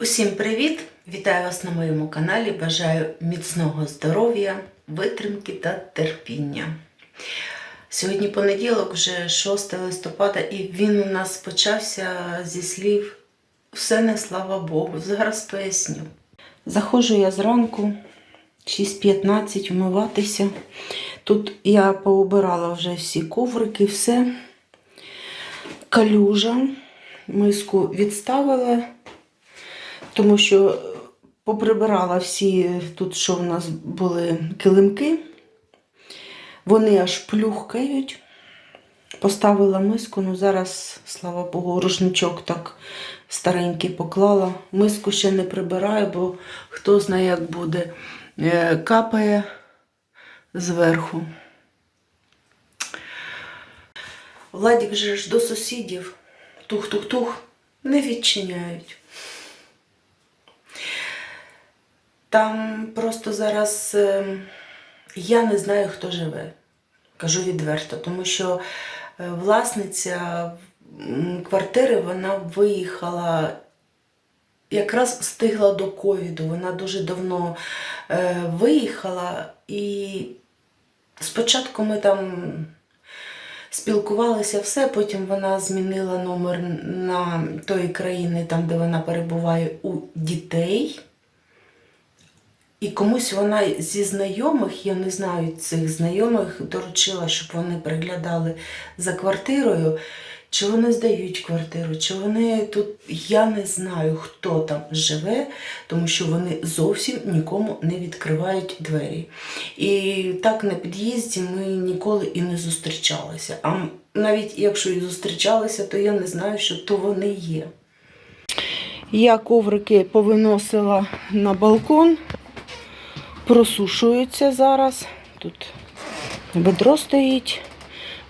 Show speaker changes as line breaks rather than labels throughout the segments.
Усім привіт! Вітаю вас на моєму каналі. Бажаю міцного здоров'я, витримки та терпіння. Сьогодні понеділок, вже 6 листопада, і він у нас почався зі слів Все не слава Богу. Зараз поясню. Заходжу я зранку 6.15 вмиватися. Тут я поубирала вже всі коврики, все. Калюжа. Миску відставила тому що поприбирала всі тут, що в нас були килимки. Вони аж плюхкають. Поставила миску, ну зараз, слава Богу, рушничок так старенький поклала. Миску ще не прибираю, бо хто знає, як буде. Е, Капає зверху. Владік же ж до сусідів тух-тух-тух не відчиняють. Там просто зараз е, я не знаю, хто живе. Кажу відверто, тому що е, власниця квартири вона виїхала, якраз встигла до ковіду. Вона дуже давно е, виїхала, і спочатку ми там спілкувалися все, потім вона змінила номер на тої країни, там, де вона перебуває у дітей. І комусь вона зі знайомих, я не знаю цих знайомих, доручила, щоб вони приглядали за квартирою, чи вони здають квартиру, чи вони тут. Я не знаю, хто там живе, тому що вони зовсім нікому не відкривають двері. І так на під'їзді ми ніколи і не зустрічалися. А навіть якщо і зустрічалися, то я не знаю, що то вони є. Я коврики повиносила на балкон просушуються зараз. Тут ведро стоїть.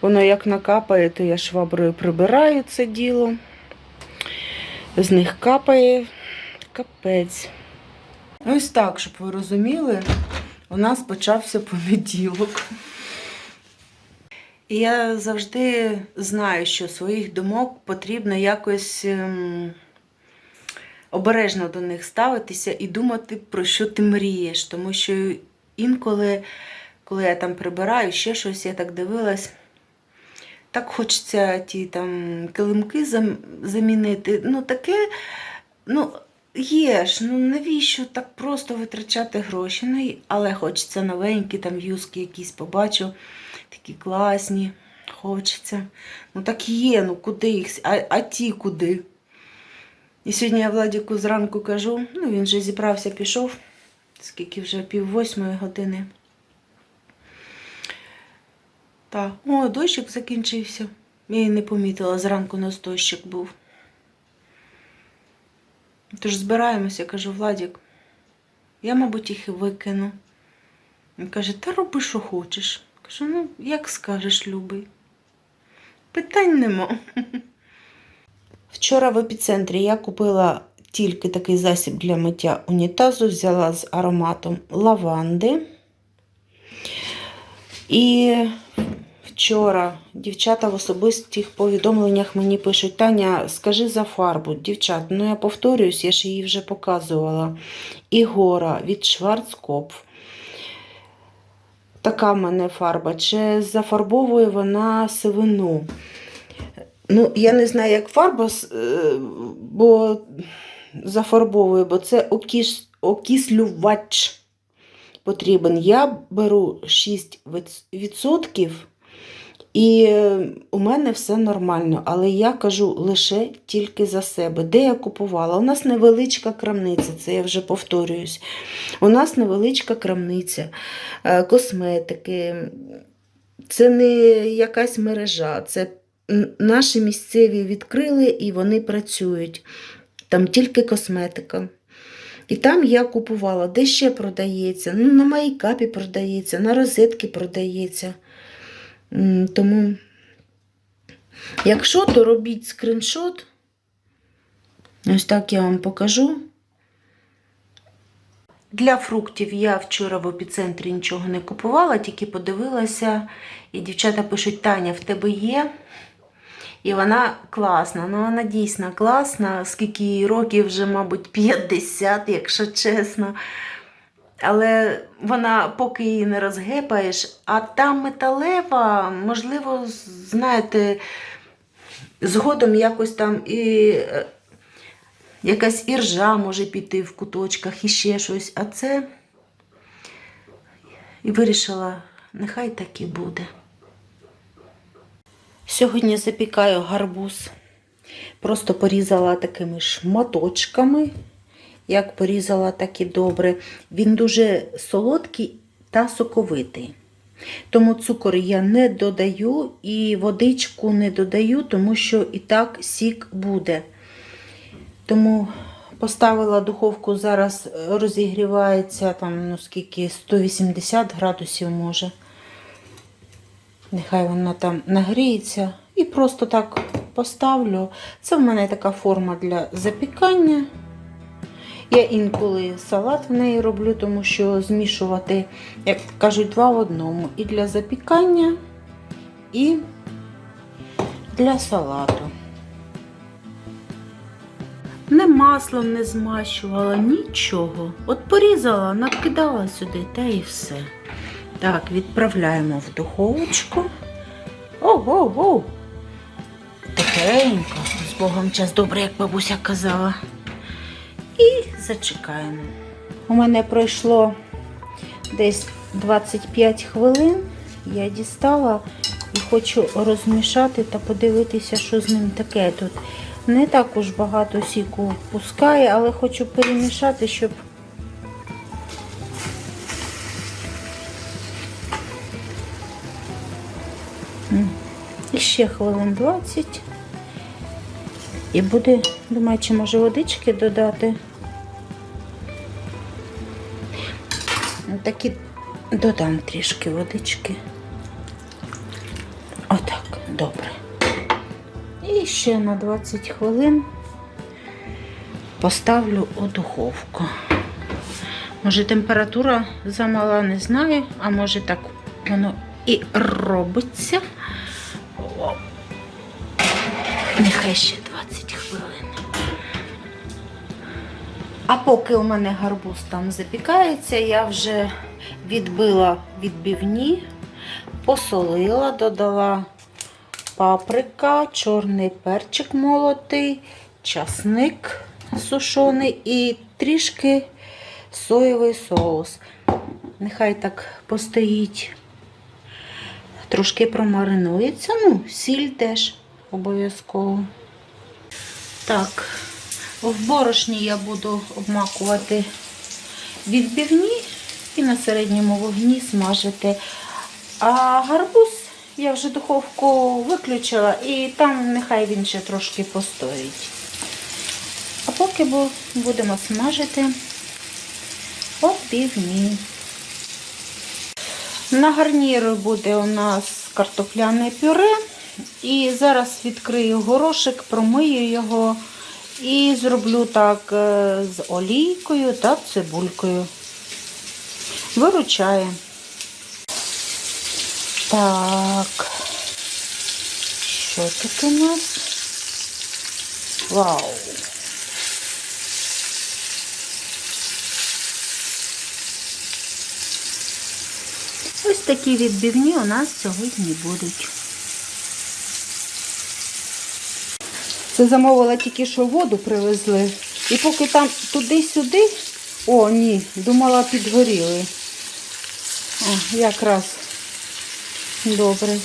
Воно як накапає, то я шваброю прибираю це діло. З них капає капець. Ось так, щоб ви розуміли, у нас почався понеділок. І я завжди знаю, що своїх думок потрібно якось. Обережно до них ставитися і думати, про що ти мрієш. Тому що інколи, коли я там прибираю, ще щось, я так дивилась, так хочеться ті там килимки замінити. Ну, таке, ну, є ж, ну навіщо так просто витрачати гроші? Ну, але хочеться новенькі, там юзки якісь побачу, такі класні. Хочеться. Ну так є, ну куди їх? А, а ті куди? І сьогодні я Владіку зранку кажу, ну він вже зібрався, пішов, скільки вже пів восьмої години. Так, о, дощик закінчився. Я і не помітила, зранку у нас дощик був. Тож збираємося, кажу, Владік, я, мабуть, їх і викину. Він каже, та роби, що хочеш. Кажу, ну, як скажеш, любий. Питань нема. Вчора в епіцентрі я купила тільки такий засіб для миття унітазу, взяла з ароматом лаванди. І вчора дівчата в особистих повідомленнях мені пишуть: Таня, скажи за фарбу. Дівчат, ну я повторююсь, я ж її вже показувала. Ігора від Шварцкопф. Така в мене фарба. Чи зафарбовує вона сивину? Ну, я не знаю, як фарба, е, бо зафарбовує, бо це окіс, окислювач потрібен. Я беру 6% і е, у мене все нормально, але я кажу лише тільки за себе. Де я купувала? У нас невеличка крамниця, це я вже повторююсь. У нас невеличка крамниця е, косметики. Це не якась мережа, це наші місцеві відкрили і вони працюють. Там тільки косметика. І там я купувала, де ще продається. Ну, на майкапі продається, на розетки продається. Тому, якщо, то робіть скріншот. Ось так я вам покажу. Для фруктів я вчора в епіцентрі нічого не купувала, тільки подивилася. І дівчата пишуть: Таня, в тебе є? І вона класна. Ну вона дійсно класна, скільки їй років вже, мабуть, 50, якщо чесно. Але вона, поки її не розгепаєш, а та металева, можливо, знаєте, згодом якось там і е, якась іржа може піти в куточках і ще щось. А це і вирішила, нехай так і буде. Сьогодні запікаю гарбуз. Просто порізала такими шматочками. Як порізала, так і добре. Він дуже солодкий та соковитий. Тому цукор я не додаю і водичку не додаю, тому що і так сік буде. Тому поставила духовку, зараз розігрівається там, ну скільки, 180 градусів може. Нехай вона там нагріється. І просто так поставлю. Це в мене така форма для запікання. Я інколи салат в неї роблю, тому що змішувати, як кажуть, два в одному. І для запікання, і для салату. Не маслом не змащувала, нічого. От порізала, накидала сюди та і все. Так, відправляємо в духовочку. Оу-оу-оу! Тихенько, з Богом час добре, як бабуся казала. І зачекаємо. У мене пройшло десь 25 хвилин. Я дістала і хочу розмішати та подивитися, що з ним таке тут. Не так уж багато сіку пускає, але хочу перемішати, щоб ще хвилин 20. І буде, думаю, чи може водички додати. Такі додам трішки водички. Отак, добре. І ще на 20 хвилин поставлю у духовку. Може температура замала, не знаю, а може так воно і робиться. Нехай ще 20 хвилин. А поки у мене гарбуз там запікається, я вже відбила відбивні, посолила, додала паприка, чорний перчик молотий, часник сушений і трішки соєвий соус. Нехай так постоїть, трошки промаринується. Ну, сіль теж обов'язково. Так, в борошні я буду обмакувати відбивні і на середньому вогні смажити. А гарбуз я вже духовку виключила і там нехай він ще трошки постоїть. А поки будемо смажити відбивні. На гарнір буде у нас картопляне пюре. І зараз відкрию горошик, промию його і зроблю так е, з олійкою та цибулькою. Виручає. Так. Що тут у нас? Вау! Ось такі відбивні у нас сьогодні будуть. Це замовила тільки що воду привезли. І поки там туди-сюди, о, ні, думала, підгоріли. О, якраз добре.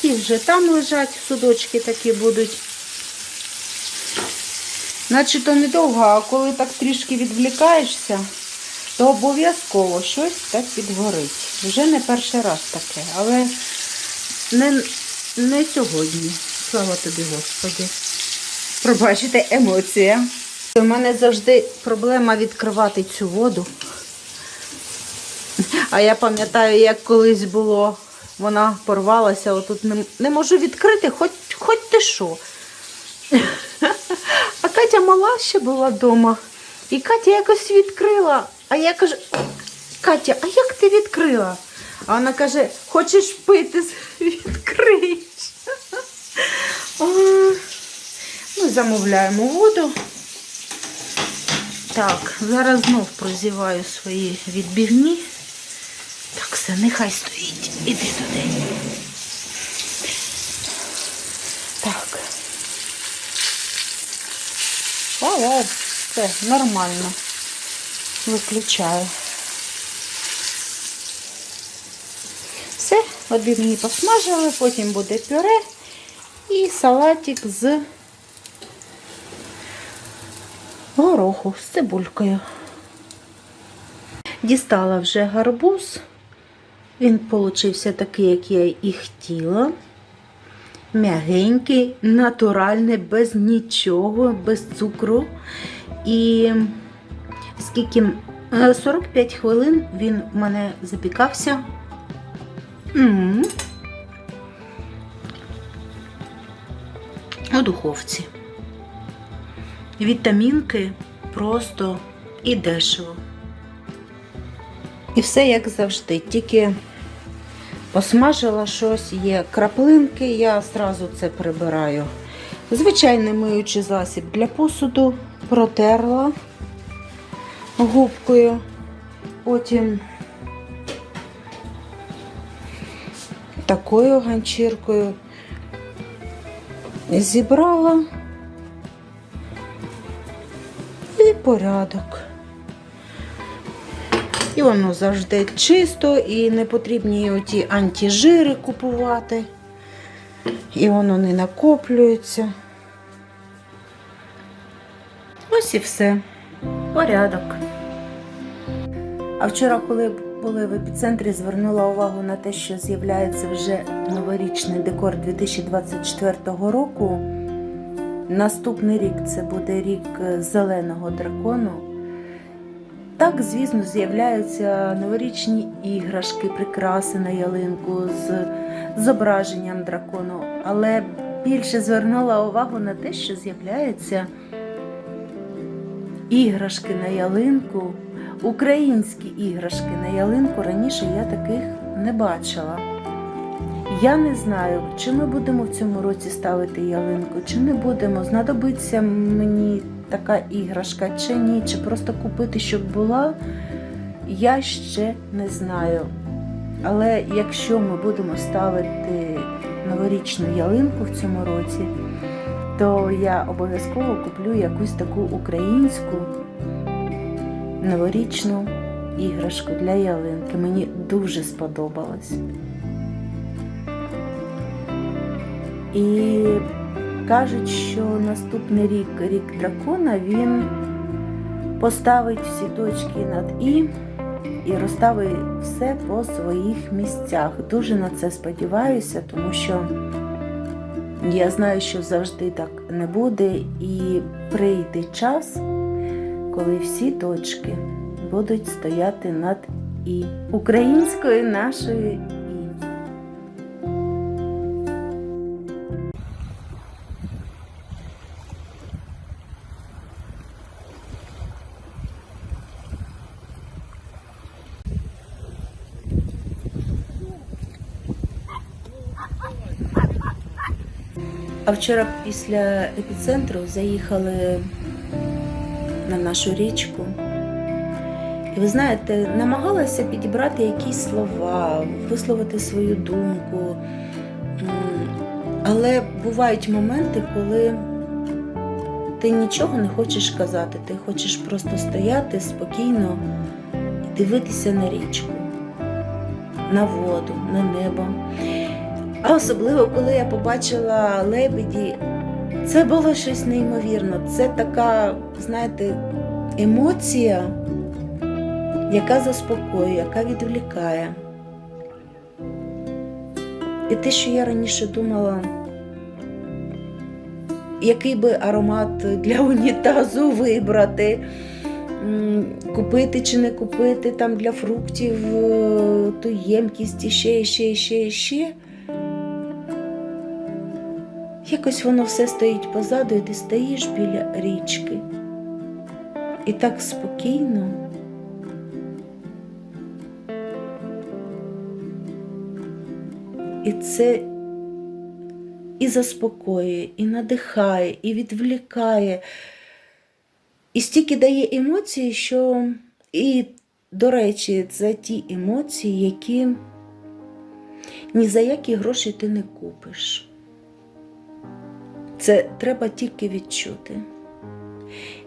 Ті вже там лежать, судочки такі будуть. Наче то недовго, а коли так трішки відвлікаєшся, то обов'язково щось так підгорить. Вже не перший раз таке, але не, не сьогодні. Слава тобі, Господи. Пробачте, емоція. У мене завжди проблема відкривати цю воду. А я пам'ятаю, як колись було, вона порвалася, отут не, не можу відкрити, хоч, хоч ти що. А Катя мала ще була вдома. І Катя якось відкрила. А я кажу, Катя, а як ти відкрила? А вона каже, хочеш пити, відкриєш. Ми замовляємо воду. Так, зараз знов прозіваю свої відбивні. Так, все, нехай стоїть. Іди туди. Так. Вау, все, нормально. Виключаю. Все, відбивні посмажили, потім буде пюре і салатик з гороху з цибулькою. Дістала вже гарбуз. Він получився такий, як я і хотіла. М'ягенький, натуральний, без нічого, без цукру. І скільки Е, 45 хвилин він в мене запікався. М. У духовці. Вітамінки просто і дешево. І все як завжди, тільки посмажила щось, є краплинки, я одразу це прибираю. Звичайний миючий засіб для посуду протерла губкою, потім такою ганчіркою зібрала порядок. І воно завжди чисто, і не потрібні оті антижири купувати. І воно не накоплюється. Ось і все. Порядок. А вчора, коли були в епіцентрі, звернула увагу на те, що з'являється вже новорічний декор 2024 року. Наступний рік це буде рік е, зеленого дракону. Так, звісно, з'являються новорічні іграшки, прикраси на ялинку з зображенням дракону. Але більше звернула увагу на те, що з'являються іграшки на ялинку, українські іграшки на ялинку. Раніше я таких не бачила. Я не знаю, чи ми будемо в цьому році ставити ялинку, чи не будемо. Знадобиться мені така іграшка, чи ні, чи просто купити, щоб була. Я ще не знаю. Але якщо ми будемо ставити новорічну ялинку в цьому році, то я обов'язково куплю якусь таку українську новорічну іграшку для ялинки. Мені дуже сподобалось. І кажуть, що наступний рік, рік дракона, він поставить всі точки над І і розставить все по своїх місцях. Дуже на це сподіваюся, тому що я знаю, що завжди так не буде, і прийде час, коли всі точки будуть стояти над І української нашої А вчора після епіцентру заїхали на нашу річку. І ви знаєте, намагалася підібрати якісь слова, висловити свою думку. Але бувають моменти, коли ти нічого не хочеш казати, ти хочеш просто стояти спокійно і дивитися на річку, на воду, на небо. А особливо, коли я побачила лебеді, це було щось неймовірне. Це така, знаєте, емоція, яка заспокоює, яка відвлікає. І те, що я раніше думала, який би аромат для унітазу вибрати, купити чи не купити там для фруктів е, ту ємкість і ще, і ще, ще, і ще. Якось воно все стоїть позаду, і ти стоїш біля річки. І так спокійно. І це і заспокоює, і надихає, і відвлікає. І стільки дає емоцій, що і, до речі, це ті емоції, які ні за які гроші ти не купиш. Це треба тільки відчути.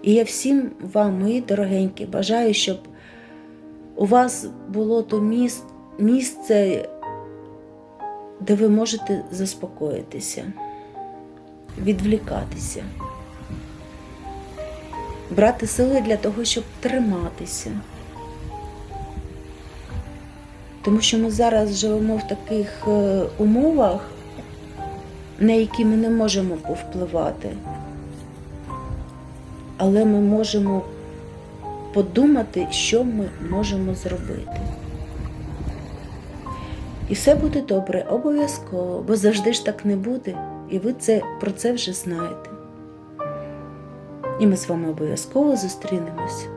І я всім вам, мої дорогенькі, бажаю, щоб у вас було то місце, де ви можете заспокоїтися, відвлікатися, брати сили для того, щоб триматися. Тому що ми зараз живемо в таких е, умовах, на які ми не можемо повпливати. Але ми можемо подумати, що ми можемо зробити. І все буде добре, обов'язково, бо завжди ж так не буде, і ви це, про це вже знаєте. І ми з вами обов'язково зустрінемось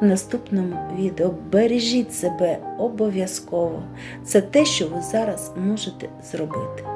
в наступному відео. Бережіть себе обов'язково. Це те, що ви зараз можете зробити.